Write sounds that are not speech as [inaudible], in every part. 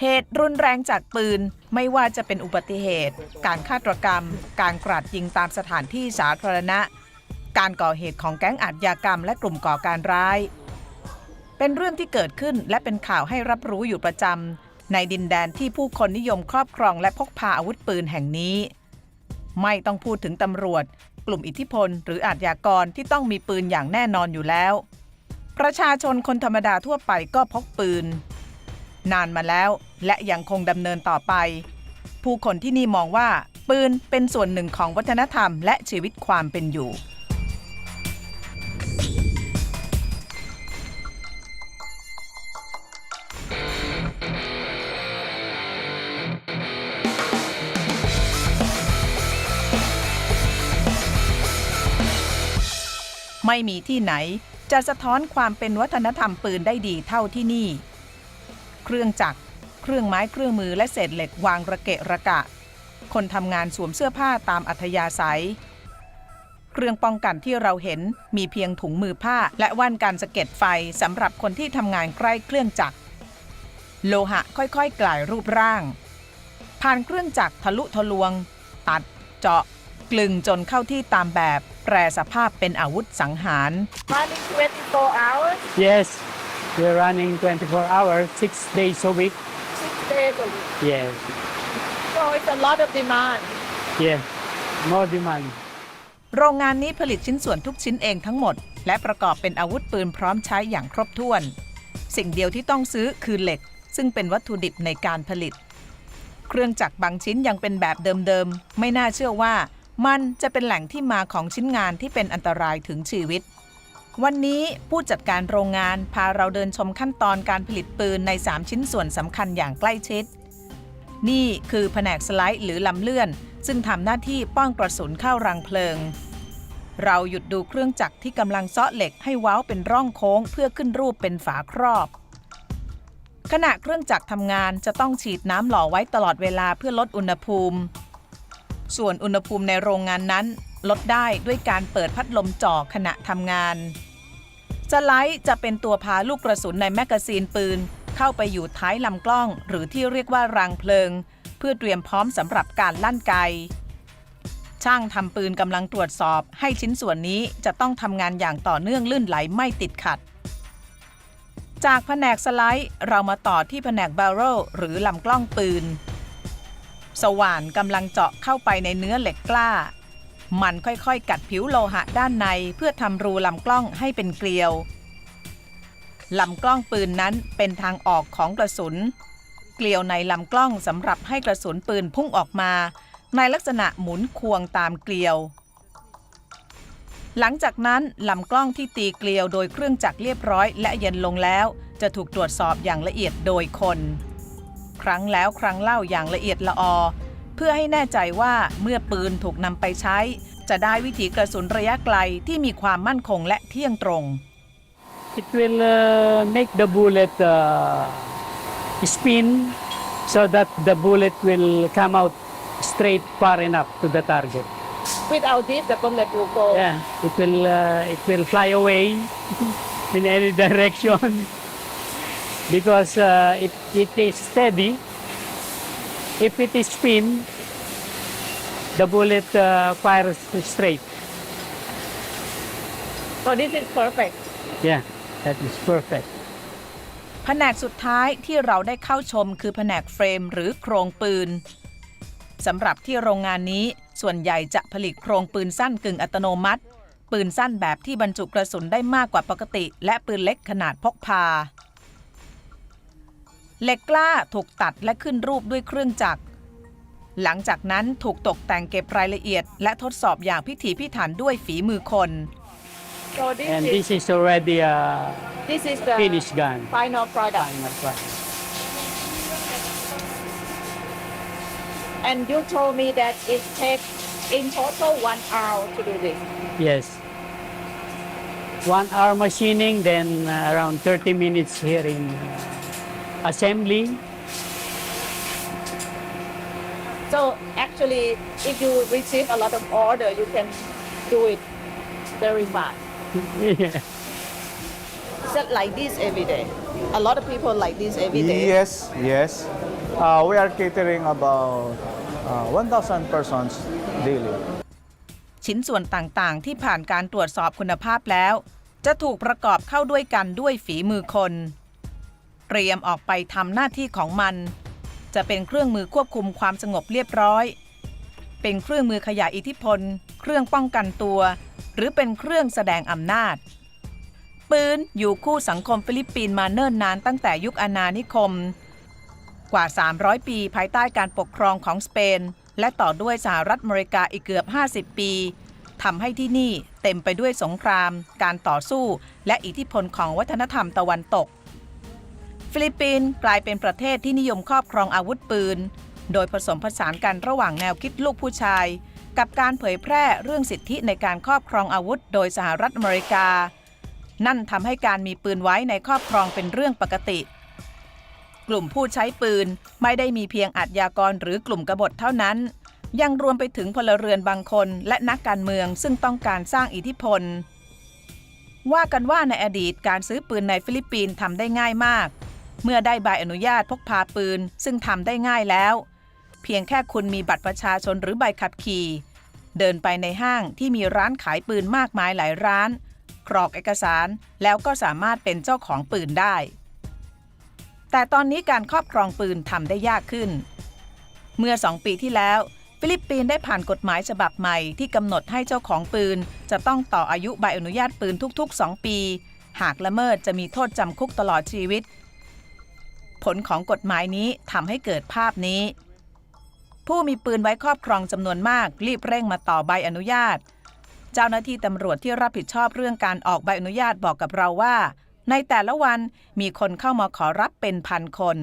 เหตุรุนแรงจากปืน ไม่ว่าจะเป็นอุบัติเหตุ การฆาตกรรม การกราดยิงตามสถานที่สาธารณะ การก่อเหตุของแก๊งอาชญากรรมและกลุ่มก่อการร้าย เป็นเรื่องที่เกิดขึ้นและเป็นข่าวให้รับรู้อยู่ประจำในดินแดนที่ผู้คนนิยมครอบครองและพกพาอาวุธปืนแห่งนี้ ไม่ต้องพูดถึงตำรวจ กลุ่มอิทธิพล หรืออาชญากรที่ต้องมีปืนอย่างแน่นอนอยู่แล้ว ประชาชนคนธรรมดาทั่วไปก็พกปืน นานมาแล้ว และยังคงดำเนินต่อไป ผู้คนที่นี่มองว่าปืนเป็นส่วนหนึ่งของวัฒนธรรมและชีวิตความเป็นอยู่ ไม่มีที่ไหนจะสะท้อนความเป็นวัฒนธรรมปืนได้ดีเท่าที่นี่ เครื่องจักร เครื่องไม้เครื่องมือและเศษเหล็กวางระเกะระกะ คนทำงานสวมเสื้อผ้าตามอัธยาศัย เครื่องป้องกันที่เราเห็นมีเพียงถุงมือผ้าและว่านการสะเก็ดไฟสำหรับคนที่ทำงานใกล้เครื่องจักร โลหะค่อยๆกลายรูปร่าง ผ่านเครื่องจักรทะลุทะลวง ตัดเจาะกลึงจนเข้าที่ตามแบบ แปรสภาพเป็นอาวุธสังหาร Running 24 hours, Yes, we're running 24 hours, six days a week. Six days a week. Yes, So it's a lot of demand. yes, more demand. โรงงานนี้ผลิตชิ้นส่วนทุกชิ้นเองทั้งหมด และประกอบเป็นอาวุธปืนพร้อมใช้อย่างครบถ้วน สิ่งเดียวที่ต้องซื้อคือเหล็ก ซึ่งเป็นวัตถุดิบในการผลิต เครื่องจักรบางชิ้นยังเป็นแบบเดิมๆ ไม่น่าเชื่อว่ามันจะเป็นแหล่งที่มาของชิ้นงานที่เป็นอันตรายถึงชีวิต วันนี้ผู้จัดการโรงงานพาเราเดินชมขั้นตอนการผลิตปืนใน 3 ชิ้นส่วนสำคัญอย่างใกล้ชิด นี่คือแผนกสไลด์หรือลำเลื่อน ซึ่งทำหน้าที่ป้องกระสุนเข้ารังเพลิง เราหยุดดูเครื่องจักรที่กำลังเซาะเหล็กให้เว้าเป็นร่องโค้งเพื่อขึ้นรูปเป็นฝาครอบ ขณะเครื่องจักรทำงานจะต้องฉีดน้ำหล่อไว้ตลอดเวลาเพื่อลดอุณหภูมิ ส่วนอุณหภูมิในโรงงานนั้นลดได้ด้วยการเปิดพัดลมจ่อขณะทำงาน สไลด์จะเป็นตัวพาลูกกระสุนในแมกกาซีนปืน เข้าไปอยู่ท้ายลำกล้อง หรือที่เรียกว่ารางเพลิง เพื่อเตรียมพร้อมสำหรับการลั่นไกช่างทำปืนกำลังตรวจสอบ ให้ชิ้นส่วนนี้จะต้องทำงานอย่างต่อเนื่องลื่นไหลไม่ติดขัด จากแผนกสไลด์เรามาต่อที่แผนกบาร์เรลหรือลำกล้องปืน สว่านกำลังเจาะเข้าไปในเนื้อเหล็กกล้า มันค่อยๆ กัดผิวโลหะด้านในเพื่อทำรูลำกล้องให้เป็นเกลียว ลำกล้องปืนนั้นเป็นทางออกของกระสุน เกลียวในลำกล้องสำหรับให้กระสุนปืนพุ่งออกมา ในลักษณะหมุนควงตามเกลียว หลังจากนั้นลำกล้องที่ตีเกลียวโดยเครื่องจักรเรียบร้อยและเย็นลงแล้ว จะถูกตรวจสอบอย่างละเอียดโดยคน ครั้งแล้วครั้งเล่าอย่างละเอียดละออ เพื่อให้แน่ใจว่าเมื่อปืนถูกนำไปใช้ จะได้วิถีกระสุนระยะไกลที่มีความมั่นคงและเที่ยงตรง It will uh, make the bullet uh, spin so that the bullet will come out straight far enough to the target. Without this, the bullet will go. Yeah, it will uh, it will fly away in any direction because uh, it, it is steady. If it is spin, the bullet uh, fires straight. So this is perfect. Yeah, that is perfect. แผนกสุดท้ายที่เราได้เข้าชมคือแผนกเฟรมหรือโครงปืนสำหรับที่โรงงานนี้ส่วนใหญ่จะผลิตโครงปืนสั้นกึ่งอัตโนมัติ ปืนสั้นแบบที่บรรจุกระสุนได้มากกว่าปกติ และปืนเล็กขนาดพกพา เหล็กกล้าถูกตัดและขึ้นรูปด้วยเครื่องจักร หลังจากนั้นถูกตกแต่งเก็บรายละเอียด และทดสอบอย่างพิถีพิถันด้วยฝีมือคน So this And is this is already a this is the finished gun. final product. Final product. And you told me that it takes in total one hour to do this. Yes. One hour machining, then uh, around 30 minutes here in uh, assembly. So actually, if you receive a lot of order, you can do it very fast. yeah. Is that like this every day? A lot of people like this every day. Yes, yes. Uh, we are catering about uh, 1,000 persons daily. ชิ้นส่วนต่างๆ ที่ผ่านการตรวจสอบคุณภาพแล้ว จะถูกประกอบเข้าด้วยกันด้วยฝีมือคน เตรียมออกไปทำหน้าที่ของมัน จะเป็นเครื่องมือควบคุมความสงบเรียบร้อย เป็นเครื่องมือขยายอิทธิพล เครื่องป้องกันตัว หรือเป็นเครื่องแสดงอำนาจ ปืนอยู่คู่สังคมฟิลิปปินส์มาเนิ่นนานตั้งแต่ยุคอาณานิคม กว่า 300 ปีภายใต้การปกครองของสเปน และต่อด้วยสหรัฐอเมริกาอีกเกือบ 50 ปีทำให้ที่นี่เต็มไปด้วยสงคราม การต่อสู้ และอิทธิพลของวัฒนธรรมตะวันตก ฟิลิปปินส์กลายเป็นประเทศที่นิยมครอบครองอาวุธปืน โดยผสมผสานกันระหว่างแนวคิดลูกผู้ชาย กับการเผยแพร่เรื่องสิทธิในการครอบครองอาวุธโดยสหรัฐอเมริกา นั่นทำให้การมีปืนไว้ในครอบครองเป็นเรื่องปกติ กลุ่มผู้ใช้ปืนไม่ได้มีเพียงอาชญากรหรือกลุ่มกบฏเท่านั้น ยังรวมไปถึงพลเรือนบางคนและนักการเมืองซึ่งต้องการสร้างอิทธิพล ว่ากันว่าในอดีตการซื้อปืนในฟิลิปปินส์ทำได้ง่ายมาก เมื่อได้ใบอนุญาตพกพาปืน ซึ่งทำได้ง่ายแล้ว เพียงแค่คุณมีบัตรประชาชนหรือใบขับขี่ เดินไปในห้างที่มีร้านขายปืนมากมายหลายร้าน กรอกเอกสารแล้วก็สามารถเป็นเจ้าของปืนได้ แต่ตอนนี้การครอบครองปืนทำได้ยากขึ้น เมื่อสองปีที่แล้วฟิลิปปินส์ได้ผ่านกฎหมายฉบับใหม่ที่กำหนดให้เจ้าของปืน จะต้องต่ออายุใบอนุญาตปืนทุกๆ 2 ปี หากละเมิดจะมีโทษจำคุกตลอดชีวิต ผลของกฎหมายนี้ทำให้เกิดภาพนี้ ผู้มีปืนไว้ครอบครองจำนวนมาก รีบเร่งมาต่อใบอนุญาต เจ้าหน้าที่ตำรวจที่รับผิดชอบเรื่องการออกใบอนุญาตบอกกับเราว่า ในแต่ละวันมีคนเข้ามาขอรับเป็นพันคน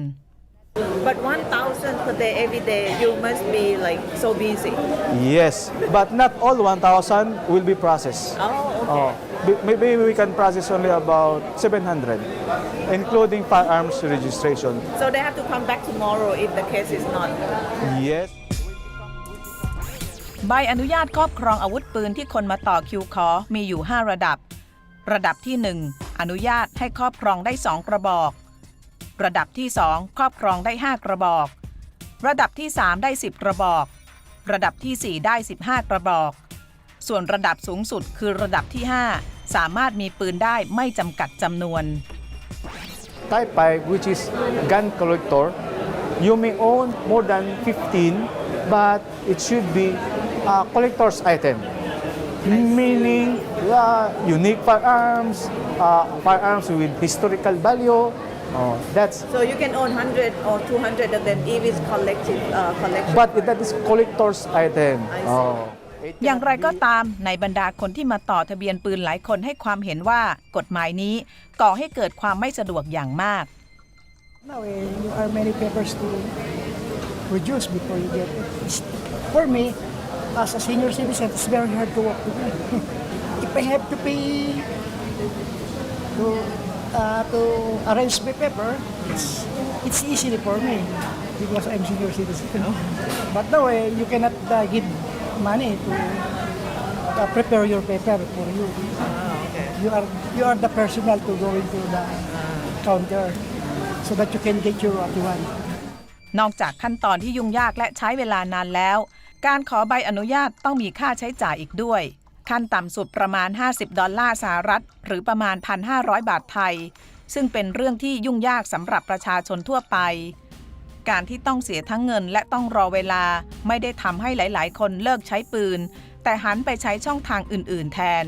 But 1,000 per day every day, you must be like so busy. Yes, but not all 1,000 will be processed. Oh, okay. Oh, b- maybe we can process only about 700, including firearms registration. So they have to come back tomorrow if the case is not. Yes. ใบอนุญาตครอบครองอาวุธปืนที่คนมาต่อคิวขอมีอยู่ 5 ระดับ ระดับที่ 1 อนุญาตให้ครอบครองได้ 2 กระบอก ระดับที่ 2 ครอบครองได้ 5 กระบอก ระดับที่ 3 ได้ 10 กระบอก ระดับที่ 4 ได้ 15 กระบอก ส่วนระดับสูงสุดคือระดับที่ 5 สามารถมีปืนได้ไม่จำกัดจำนวน Type 5, which is gun collector, you may own more than 15, but it should be a collector's item. Meaning uh, unique firearms, uh, firearms with historical value. Oh, that's So you can own 100 or 200 of them if it's collective uh, collection. but that is collector's item. I see. Oh. อย่างไรก็ตามในบรรดาคนที่มาต่อทะเบียนปืนหลายคนให้ความเห็นว่ากฎหมายนี้ก่อให้เกิดความไม่สะดวกอย่างมาก Now, eh, there are many papers to produce before you get it. It's- For me, as a senior citizen, it's very hard to work with me. if I have to pay to, uh, to arrange my paper, it's, it's easy for me because I'm senior citizen. But now, eh, you cannot uh, give money to uh, prepare your paper for you. You are you are the personnel to go into the counter so that you can get your what you want. นอกจากขั้นตอนที่ยุ่งยากและใช้เวลานานแล้ว การขอใบอนุญาตต้องมีค่าใช้จ่ายอีกด้วย ขั้นต่ำสุดประมาณ 50 ดอลลาร์สหรัฐ หรือประมาณ 1,500 บาทไทย ซึ่งเป็นเรื่องที่ยุ่งยากสำหรับประชาชนทั่วไป การที่ต้องเสียทั้งเงินและต้องรอเวลาไม่ได้ทำให้หลาย ๆ คนเลิกใช้ปืน แต่หันไปใช้ช่องทางอื่น ๆ แทน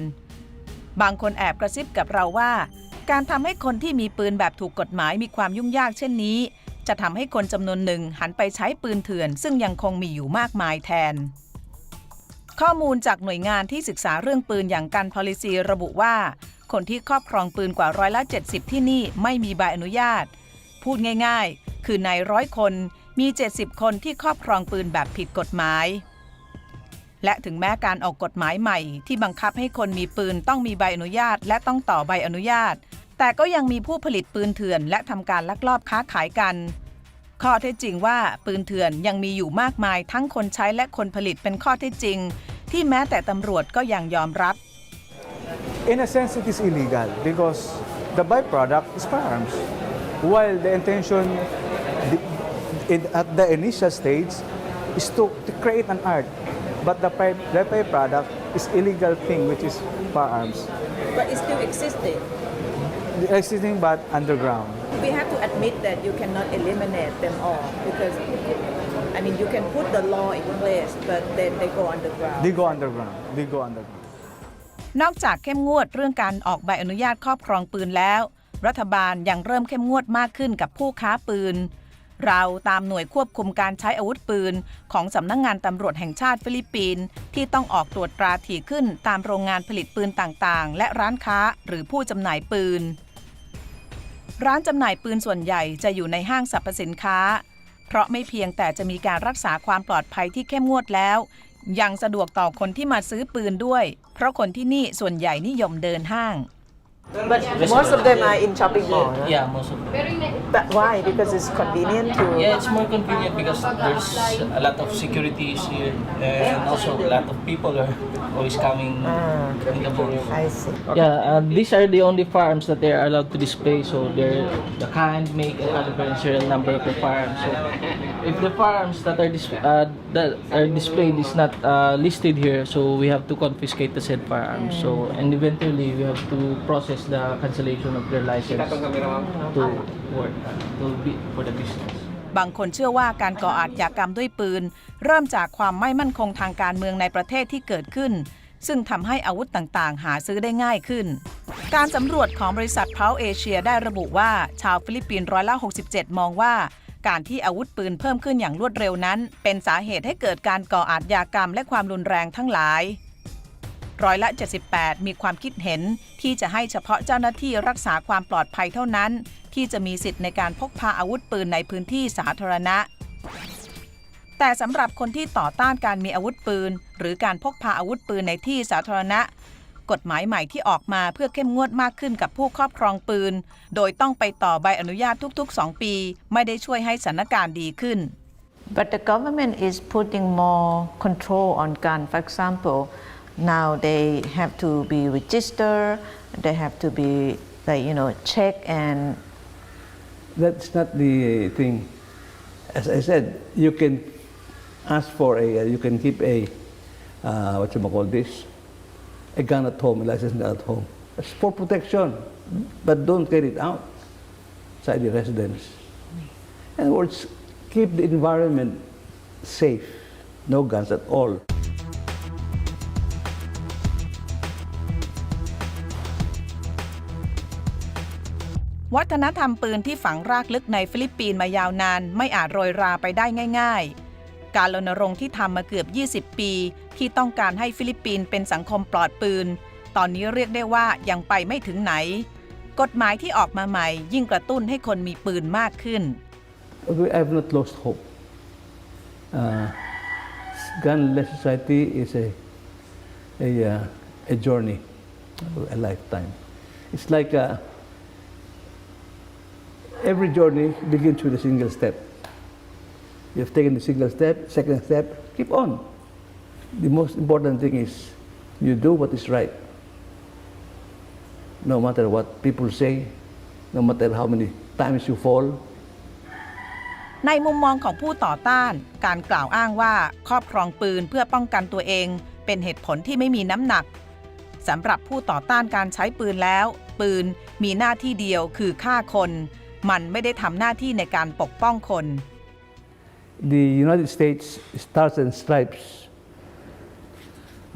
บางคนแอบกระซิบกับเราว่า การทำให้คนที่มีปืนแบบถูกกฎหมายมีความยุ่งยากเช่นนี้ จะทำให้คนจำนวนหนึ่งหันไปใช้ปืนเถื่อน ซึ่งยังคงมีอยู่มากมายแทน ข้อมูลจากหน่วยงานที่ศึกษาเรื่องปืนอย่างการ policy ระบุว่า คนที่ครอบครองปืนกว่าร้อยละ70 ที่นี่ไม่มีใบอนุญาต พูดง่ายๆ คือในร้อยคนมี 70 คนที่ครอบครองปืนแบบผิดกฎหมาย และถึงแม้การออกกฎหมายใหม่ ที่บังคับให้คนมีปืนต้องมีใบอนุญาต และต้องต่อใบอนุญาต แต่ก็ยังมีผู้ผลิตปืนเถื่อน และทำการลักลอบค้าขายกัน ข้อเท็จจริงว่าปืนเถื่อนยังมีอยู่มากมายทั้งคนใช้และคนผลิตเป็นข้อเท็จจริง ที่แม้แต่ตำรวจก็ยังยอมรับ In a sense, it is illegal because the byproduct is firearms. While the intention, the, in, at the initial stage is to, to create an art. But the by, the byproduct is illegal thing, which is firearms. but it still existed Existing but underground. We have to admit that you cannot eliminate them all because I mean you can put the law in place but then they go underground They go underground. They go underground. นอกจากเข้มงวดเรื่องการออกใบอนุญาตครอบครองปืนแล้ว รัฐบาลยังเริ่มเข้มงวดมากขึ้นกับผู้ค้าปืน เราตามหน่วยควบคุมการใช้อาวุธปืน ของสำนักงงานตำรวจแห่งชาติฟิลิปปินส์ที่ต้องออกตรวจตราถี่ขึ้นตามโรงงานผลิตปืนต่างๆ และร้านค้าหรือผู้จำหน่ายปืน ร้านจำหน่ายปืนส่วนใหญ่จะอยู่ในห้างสรรพสินค้า เพราะไม่เพียงแต่จะมีการรักษาความปลอดภัยที่เข้มงวดแล้ว ยังสะดวกต่อคนที่มาซื้อปืนด้วย เพราะคนที่นี่ส่วนใหญ่นิยมเดินห้าง But most of them are in shopping mall. huh? Yeah, most of them. But why? Because it's convenient to. Yeah, it's more convenient because there's a lot of securities here and also a lot of people are always coming in the malls. I see. Yeah, uh, these are the only farms that they are allowed to display. So they're the kind, make, and caliber and serial number of the firearms. So if the farms that are dis- uh, that are displayed is not uh, listed here, so we have to confiscate the said firearms. So and eventually we have to process the cancellation of their license to work to be for the business. บางคนเชื่อว่าการก่ออาชญากรรมด้วยปืน เริ่มจากความไม่มั่นคงทางการเมืองในประเทศที่เกิดขึ้น ซึ่งทำให้อาวุธต่างๆ หาซื้อได้ง่ายขึ้น การสำรวจของบริษัทเพาเอเชียได้ระบุว่าชาวฟิลิปปินส์ร้อยละ 67 มองว่า การที่อาวุธปืนเพิ่มขึ้นอย่างรวดเร็วนั้น เป็นสาเหตุให้เกิดการก่ออาชญากรรมและความรุนแรงทั้งหลาย ร้อยละ 78 มีความคิดเห็นที่จะให้เฉพาะเจ้าหน้าที่รักษาความปลอดภัยเท่านั้น ที่จะมีสิทธิ์ในการพกพาอาวุธปืนในพื้นที่สาธารณะ แต่สำหรับคนที่ต่อต้านการมีอาวุธปืน หรือการพกพาอาวุธปืนในที่สาธารณะ กฎหมายใหม่ที่ออกมาเพื่อเข้มงวดมากขึ้นกับผู้ครอบครองปืน โดยต้องไปต่อใบอนุญาตทุก ๆ 2 ปี ไม่ได้ช่วยให้สถานการณ์ดีขึ้น But the government is putting more control on gun. For example, now they have to be registered. They have to be like you know check and That's not the thing. As I said, you can ask for a, you can keep a, uh, what you call this, a gun at home, a licensed gun at home. It's for protection, but don't get it out inside the residence. In other words, keep the environment safe. No guns at all. วัฒนธรรมปืนที่ฝังรากลึกในฟิลิปปินส์มายาวนาน ไม่อาจโรยราไปได้ง่าย ๆ การรณรงค์ที่ทำมาเกือบ 20 ปี ที่ต้องการให้ฟิลิปปินส์เป็นสังคมปลอดปืน ตอนนี้เรียกได้ว่ายังไปไม่ถึงไหน กฎหมายที่ออกมาใหม่ ยิ่งกระตุ้นให้คนมีปืนมากขึ้น We have not lost hope. Uh, gunless society is a, a, uh, a journey, a lifetime. It's like uh, every journey begins with a single step. You have taken the single step, second step, keep on. The most important thing is you do what is right. No matter what people say, no matter how many times you fall, ในมุมมองของผู้ต่อต้าน การกล่าวอ้างว่าครอบครองปืนเพื่อป้องกันตัวเอง เป็นเหตุผลที่ไม่มีน้ำหนักสำหรับผู้ต่อต้านการใช้ปืนแล้ว ปืนมีหน้าที่เดียวคือฆ่าคน มันไม่ได้ทำหน้าที่ในการปกป้องคน the United States Stars and Stripes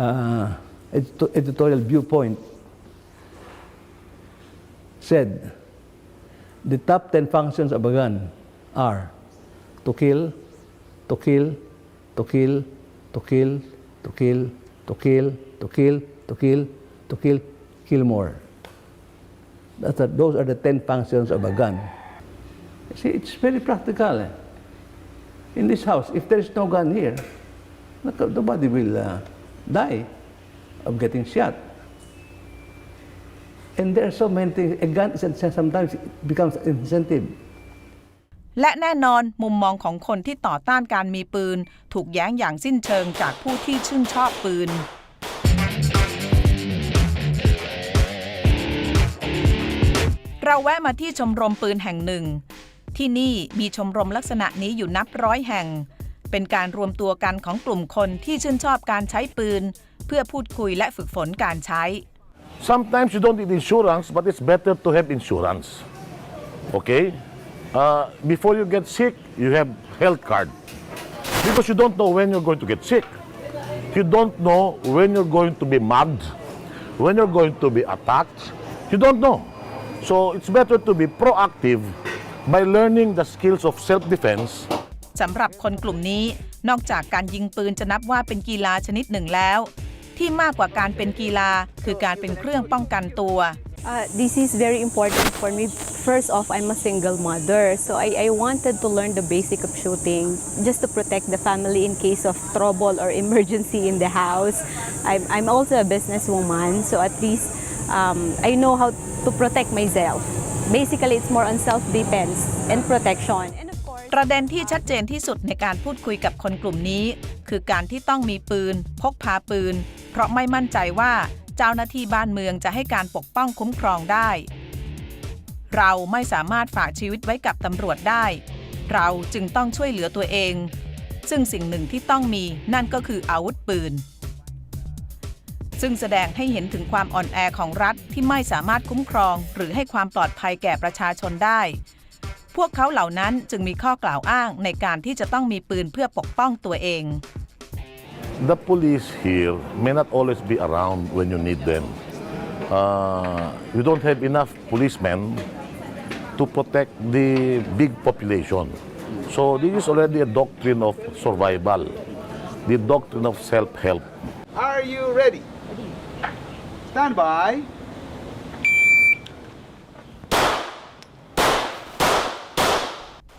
uh, editorial viewpoint said the top 10 functions of a gun are to kill, to kill, to kill, to kill, to kill, to kill, to kill, to kill, to kill, kill more. That's a, those are the 10 functions of a gun. You See, it's very practical. eh? in this house, if there is no gun here, nobody will uh, die of getting shot. And there are so many things. A gun is sometimes it becomes an incentive. และแน่นอนมุมมองของคนที่ต่อต้านการมีปืน ถูกแย้งอย่างสิ้นเชิงจากผู้ที่ชื่นชอบปืน เราแวะมาที่ชมรมปืนแห่งหนึ่ง ที่นี่มีชมรมลักษณะนี้อยู่นับร้อยแห่ง เป็นการรวมตัวกันของกลุ่มคนที่ชื่นชอบการใช้ปืน เพื่อพูดคุยและฝึกฝนการใช้ Sometimes you don't need insurance, but it's better to have insurance. Okay? Uh, before you get sick, you have health card. Because you don't know when you're going to get sick. You don't know when you're going to be mugged, when you're going to be attacked. You don't know. So it's better to be proactive by learning the skills of self-defense สำหรับคนกลุ่มนี้ นอกจากการยิงปืนจะนับว่าเป็นกีฬาชนิดหนึ่งแล้ว ที่มากกว่าการเป็นกีฬา คือการเป็นเครื่องป้องกันตัว Uh, this is very important for me. First off, I'm a single mother, so I, I wanted to learn the basic of shooting just to protect the family in case of trouble or [laughs] emergency in the house. I'm, I'm also a businesswoman, so at least um, I know how to protect myself. Basically, it's more on self-defense and protection. And ประเด็นที่ชัดเจนที่สุดในการพูดคุยกับคนกลุ่มนี้ คือการที่ต้องมีปืน พกพาปืน เพราะไม่มั่นใจว่าเจ้าหน้าที่บ้านเมืองจะให้การปกป้องคุ้มครองได้ เราไม่สามารถฝากชีวิตไว้กับตำรวจได้ เราจึงต้องช่วยเหลือตัวเอง ซึ่งสิ่งหนึ่งที่ต้องมีนั่นก็คืออาวุธปืน ซึ่งแสดงให้เห็นถึงความอ่อนแอของรัฐที่ไม่สามารถคุ้มครอง หรือให้ความปลอดภัยแก่ประชาชนได้ พวกเขาเหล่านั้นจึงมีข้อกล่าวอ้างในการที่จะต้องมีปืนเพื่อปกป้องตัวเอง the police here may not always be around when you need them. Uh, we don't have enough policemen to protect the big population. So this is already a doctrine of survival, the doctrine of self-help. Are you ready? Stand by.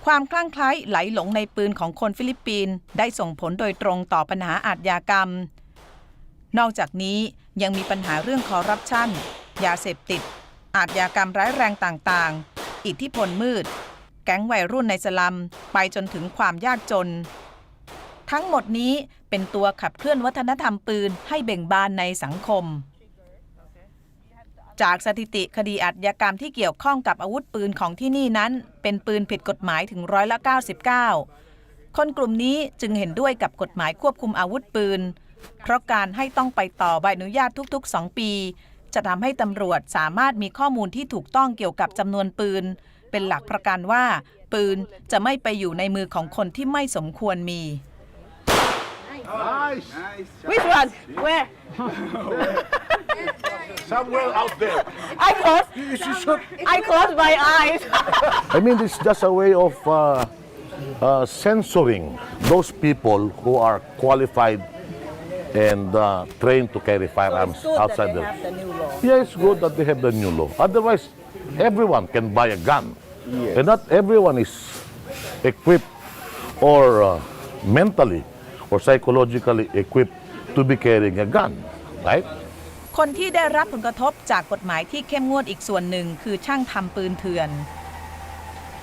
ความคลั่งไคล้ไหลหลงในปืนของคนฟิลิปปินส์ได้ส่งผลโดยตรงต่อปัญหาอาทยากรรม นอกจากนี้ยังมีปัญหาเรื่องคอร์รัปชัน ยาเสพติด อาทยากรรมร้ายแรงต่างๆ อิทธิพลมืด แก๊งวัยรุ่นในสลัม ไปจนถึงความยากจน ทั้งหมดนี้เป็นตัวขับเคลื่อนวัฒนธรรมปืนให้เบ่งบานในสังคม จากสถิติคดีอาชญากรรมที่เกี่ยวข้องกับอาวุธปืนของที่นี่นั้น เป็นปืนผิดกฎหมายถึงร้อยละ 99 คนกลุ่มนี้จึงเห็นด้วยกับกฎหมายควบคุมอาวุธปืน เพราะการให้ต้องไปต่อใบอนุญาตทุก ๆ 2 ปี จะทำให้ตำรวจสามารถมีข้อมูลที่ถูกต้องเกี่ยวกับจำนวนปืน เป็นหลักประกันว่า ปืนจะไม่ไปอยู่ในมือของคนที่ไม่สมควรมี Nice. Nice. which one? Where? [laughs] Somewhere [laughs] out there. I close. I close my eyes. [laughs] I mean, it's just a way of uh, uh, censoring those people who are qualified and uh, trained to carry firearms outside the. Yeah, it's good that they have the new law. Otherwise, everyone can buy a gun, and not everyone is equipped or uh, mentally or psychologically equipped to be carrying a gun, right? คนที่ได้รับผลกระทบจากกฎหมายที่เข้มงวดอีกส่วนหนึ่งคือช่างทำปืนเถื่อน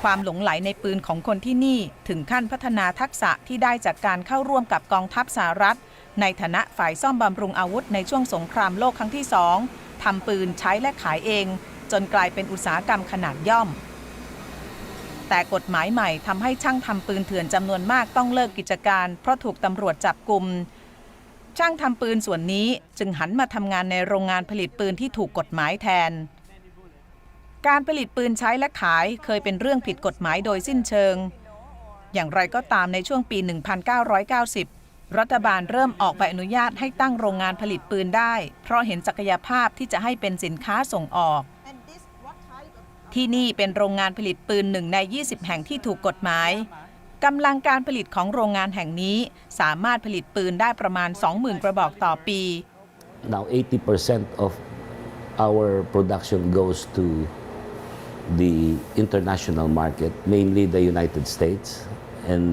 ความหลงไหลในปืนของคนที่นี่ถึงขั้นพัฒนาทักษะที่ได้จากการเข้าร่วมกับกองทัพสหรัฐ ในฐานะฝ่ายซ่อมบำรุงอาวุธในช่วงสงครามโลกครั้งที่สองทำปืนใช้และขายเอง จนกลายเป็นอุตสาหกรรมขนาดย่อม แต่กฎหมายใหม่ทำให้ช่างทำปืนเถื่อนจำนวนมากต้องเลิกกิจการ เพราะถูกตำรวจจับกลุ่มช่างทำปืนส่วนนี้จึงหันมาทำงานในโรงงานผลิตปืนที่ถูกกฎหมายแทน การผลิตปืนใช้และขายเคยเป็นเรื่องผิดกฎหมายโดยสิ้นเชิง อย่างไรก็ตามในช่วงปี 1990 รัฐบาลเริ่มออกใบอนุญาตให้ตั้งโรงงานผลิตปืนได้ เพราะเห็นศักยภาพที่จะให้เป็นสินค้าส่งออก ที่นี่เป็นโรงงานผลิตปืนหนึ่งใน 20 แห่งที่ถูกกฎหมายกำลังการผลิตของโรงงานแห่งนี้สามารถผลิตปืนได้ประมาณ 20,000 กระบอกต่อปี Now 80% of our production goes to the international market, mainly the United States and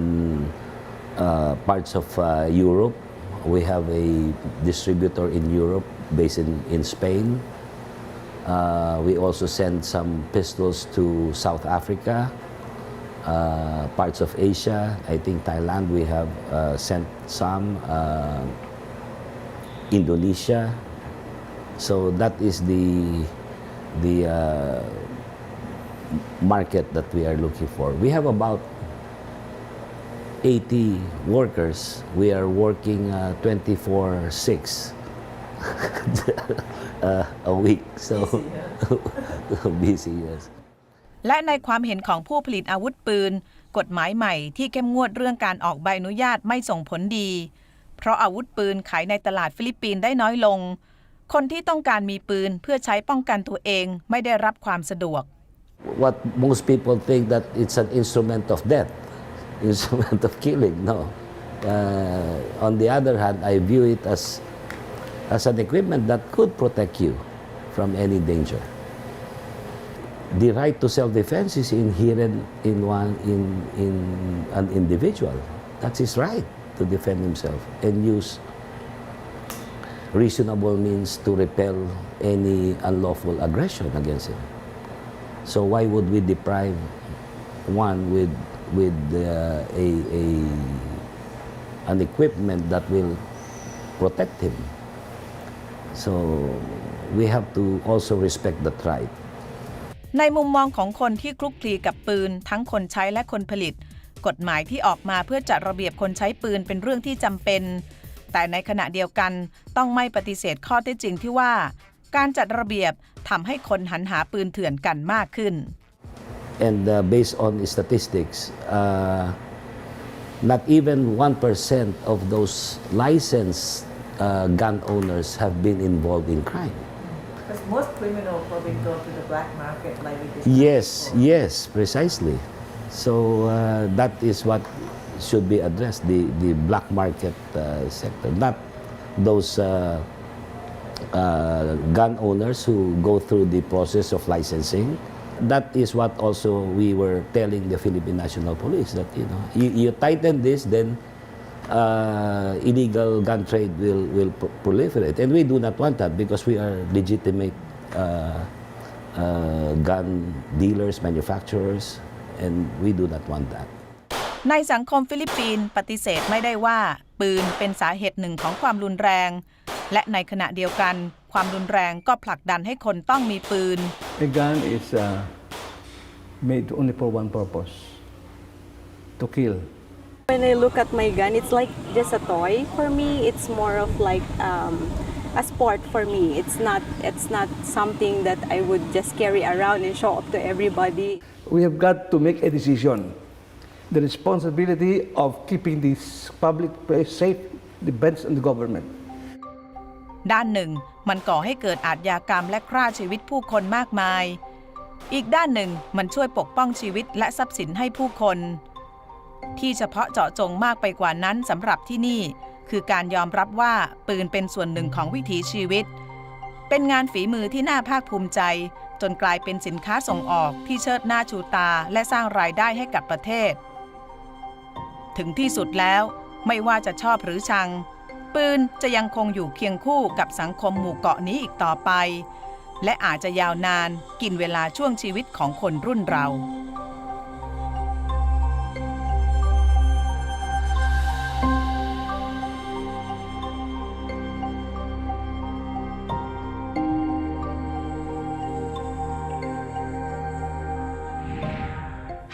uh, parts of uh, Europe. We have a distributor in Europe based in, in Spain. Uh, we also send some pistols to South Africa, uh, parts of Asia. I think Thailand we have uh, sent some. Uh, Indonesia. So that is the the uh, market that we are looking for. We have about 80 workers. We are working uh, 24 6 [laughs] uh, a week. So busy, yes. และในความเห็นของผู้ผลิตอาวุธปืน กฎหมายใหม่ที่เข้มงวดเรื่องการออกใบอนุญาตไม่ส่งผลดี เพราะอาวุธปืนขายในตลาดฟิลิปปินส์ได้น้อยลง คนที่ต้องการมีปืนเพื่อใช้ป้องกันตัวเองไม่ได้รับความสะดวก What most people think that it's an instrument of death, instrument of killing. No. Uh, on the other hand, I view it as as an equipment that could protect you from any danger. The right to self-defense is inherent in one in in an individual. That's his right to defend himself and use reasonable means to repel any unlawful aggression against him. So why would we deprive one with with uh, a, a an equipment that will protect him? So we have to also respect that right. ในมุมมองของคนที่คลุกคลีกับปืน ทั้งคนใช้และคนผลิต กฎหมายที่ออกมาเพื่อจัดระเบียบคนใช้ปืนเป็นเรื่องที่จำเป็น แต่ในขณะเดียวกันต้องไม่ปฏิเสธข้อเท็จจริงที่ว่า การจัดระเบียบทำให้คนหันหาปืนเถื่อนกันมากขึ้น And uh, based on statistics, uh, not even 1% of those licensed uh, gun owners have been involved in crime. Because most criminals probably go to the black market like we discussed Yes, before. yes, precisely. So uh, that is what should be addressed the, the black market uh, sector, not those uh, uh, gun owners who go through the process of licensing. That is what also we were telling the Philippine National Police that you know you, you tighten this, then uh, illegal gun trade will will pro- proliferate, and we do not want that because we are legitimate uh, uh, gun dealers, manufacturers, and we do not want that. ในสังคมฟิลิปปินส์ปฏิเสธไม่ได้ว่า ปืนเป็นสาเหตุหนึ่งของความรุนแรง และในขณะเดียวกัน ความรุนแรงก็ผลักดันให้คนต้องมีปืน A gun is uh, made only for one purpose to kill. When I look at my gun, it's like just a toy for me. It's more of like um, a sport for me. It's not. It's not something that I would just carry around and show off to everybody. We have got to make a decision. The responsibility of keeping this public place safe depends on the government. ด้านหนึ่ง มันก่อให้เกิดอาชญากรรมและฆ่าชีวิตผู้คนมากมาย อีกด้านหนึ่งมันช่วยปกป้องชีวิตและทรัพย์สินให้ผู้คน ที่เฉพาะเจาะจงมากไปกว่านั้นสำหรับที่นี่ คือการยอมรับว่าปืนเป็นส่วนหนึ่งของวิถีชีวิต เป็นงานฝีมือที่น่าภาคภูมิใจ จนกลายเป็นสินค้าส่งออกที่เชิดหน้าชูตาและสร้างรายได้ให้กับประเทศ ถึงที่สุดแล้วไม่ว่าจะชอบหรือชัง ปืนจะยังคงอยู่เคียงคู่กับสังคมหมู่เกาะนี้อีกต่อไป และอาจจะยาวนานกินเวลาช่วงชีวิตของคนรุ่นเรา